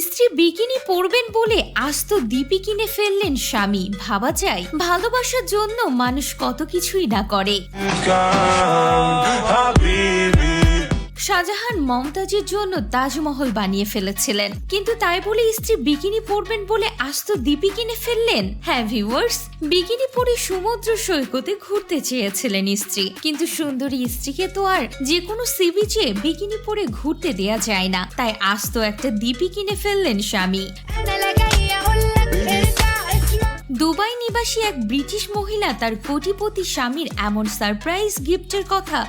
স্ত্রী বিকিনি পরবেন বলে আস্ত দীপি কিনে ফেললেন স্বামী। ভাবা যায় ভালোবাসার জন্য মানুষ কত কিছুই না করে। শাহজাহান মমতাজের জন্য তাজমহল বানিয়ে ফেলেছিলেন। কিন্তু তাই বলে স্ত্রী বিকিনি পরবেন বলে আস্ত দীপি কিনে ফেললেন? হ্যাঁ ভিউয়ার্স বিকিনি পরে সমুদ্র সৈকতে ঘুরতে চেয়েছিলেন স্ত্রী। কিন্তু সুন্দরী স্ত্রীকে তো আর যে কোনো সি বিচে বিকিনি পরে ঘুরতে দেয়া যায় না। তাই আস্ত একটা দীপি কিনে ফেললেন স্বামী। দুবাই নিবাসী এক ব্রিটিশ মহিলা তার কোটিপতি স্বামীর এমন সারপ্রাইজ গিফটের কথা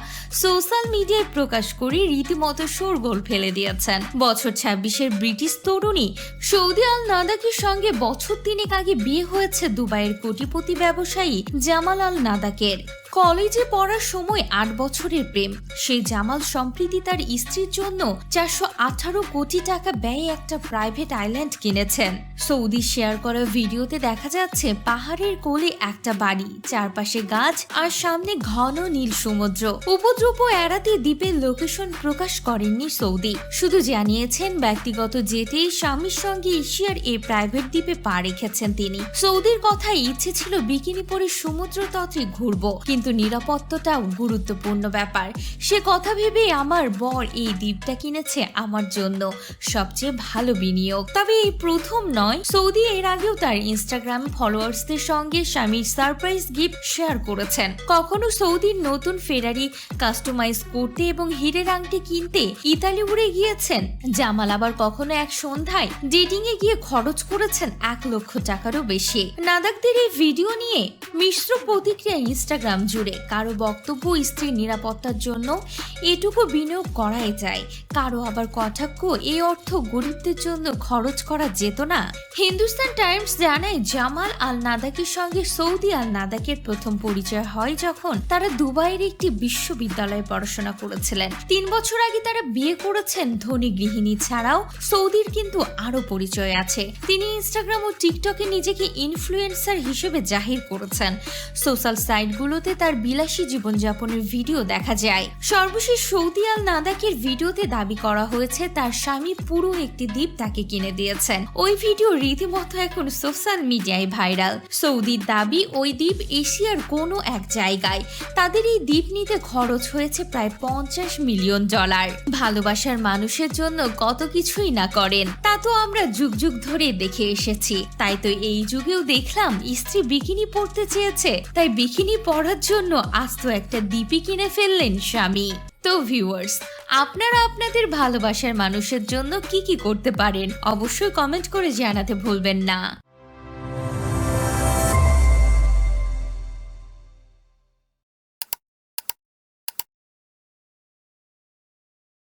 সোশ্যাল মিডিয়ায় প্রকাশ করে রীতিমতো শোরগোল ফেলে দিয়েছেন। বছর ছাব্বিশের ব্রিটিশ তরুণী সৌদি আল নাদাকের সঙ্গে বছর তিনেক আগে বিয়ে হয়েছে দুবাইয়ের কোটিপতি ব্যবসায়ী জামাল আল নাদাকের। কলেজে পড়ার সময় আট বছরের প্রেম। সেই জামাল সম্প্রীতি তার স্ত্রীর জন্য চারশো আঠারো কোটি টাকা ব্যয়ে একটা প্রাইভেট আইল্যান্ড কিনেছেন। সৌদি শেয়ার করা ভিডিওতে দেখা যাচ্ছে পাহাড়ের কোলে একটা বাড়ি, চারপাশে গাছ আর সামনে ঘন নীল সমুদ্র। উপদ্রব এড়াতে দ্বীপের লোকেশন প্রকাশ করেননি সৌদি। শুধু জানিয়েছেন, ব্যক্তিগত জেটেই স্বামীর সঙ্গে এশিয়ার এই প্রাইভেট দ্বীপে পা রেখেছেন তিনি। সৌদির কথায় ইচ্ছে ছিল বিকিনি পরে সমুদ্র তত্ত্বে ঘুরবো, কিন্তু নিরাপত্তাটাও গুরুত্বপূর্ণ ব্যাপার। সে কথা ভেবে আমার বর এই দ্বীপটা কিনেছে আমার জন্য, সবচেয়ে ভালো বিনিয়োগ। তবে এই প্রথম নয়, সৌদি এর আগেও তার ইনস্টাগ্রাম ফলোয়ার্সদের সঙ্গে স্বামীর সারপ্রাইজ গিফট শেয়ার করেছেন। কখনো সৌদির নতুন ফেরারি কাস্টমাইজ করতে এবং হীরের আংটি কিনতে ইতালি উড়ে গিয়েছেন? জামাল আবার কখনো এক সন্ধ্যায় ডেটিং এ গিয়ে খরচ করেছেন এক লক্ষ টাকারও বেশি। নাদাকদের এই ভিডিও নিয়ে মিশ্র প্রতিক্রিয়া ইনস্টাগ্রাম জুড়ে। কারও বক্তব্য স্ত্রীর নিরাপত্তার জন্য এটুকু বিনিয়োগ করাই যায়। কারও আবার কটাক্ষ এই অর্থ গরিবদের জন্য খরচ করা যেত না। হিন্দুস্তান টাইমস জানায়, জামাল আল নাদাকের সঙ্গে সৌদি আল নাদাকের প্রথম পরিচয় হয় যখন তারা দুবাইয়ের একটি বিশ্ববিদ্যালয়ে পড়াশোনা করেছিলেন। তিন বছর আগে তারা বিয়ে করেছেন ধনী গৃহিণী ছাড়াও সৌদির কিন্তু আরও পরিচয় আছে। তিনি ইনস্টাগ্রাম ও টিকটকে নিজেকে ইনফ্লুয়েন্সার হিসেবে জাহির করেছেন। সোশ্যাল সাইটগুলোতে তার বিলাসী জীবনযাপনের ভিডিও দেখা যায়। সর্বশেষ সৌদি আল নাদাকের ভিডিওতে দাবি করা হয়েছে, তার স্বামী পুরো একটি দ্বীপ তাকে কিনে দিয়েছেন। ওই ভিডিও রীতিমতো এখন সোশ্যাল মিডিয়ায় ভাইরাল। সৌদির দাবি ওই দ্বীপ এশিয়ার কোনো এক জায়গায়। তাদের এই দ্বীপ নিতে খরচ হয়েছে প্রায় পঞ্চাশ মিলিয়ন ডলার। ভালোবাসার মানুষের জন্য কত কিছুই না করেন। তা তো আমরা যুগ যুগ ধরে দেখে এসেছি। তাই তো এই যুগেও দেখলাম স্ত্রী বিকিনি পরতে চেয়েছে। তাই বিকিনি পরার জন্য আস্ত একটা দ্বীপই কিনে ফেললেন স্বামী। তো ভিউয়ার্স আপনারা আপনাদের ভালোবাসার মানুষের জন্য কি কি করতে পারেন? অবশ্যই কমেন্ট করে জানাতে ভুলবেন না।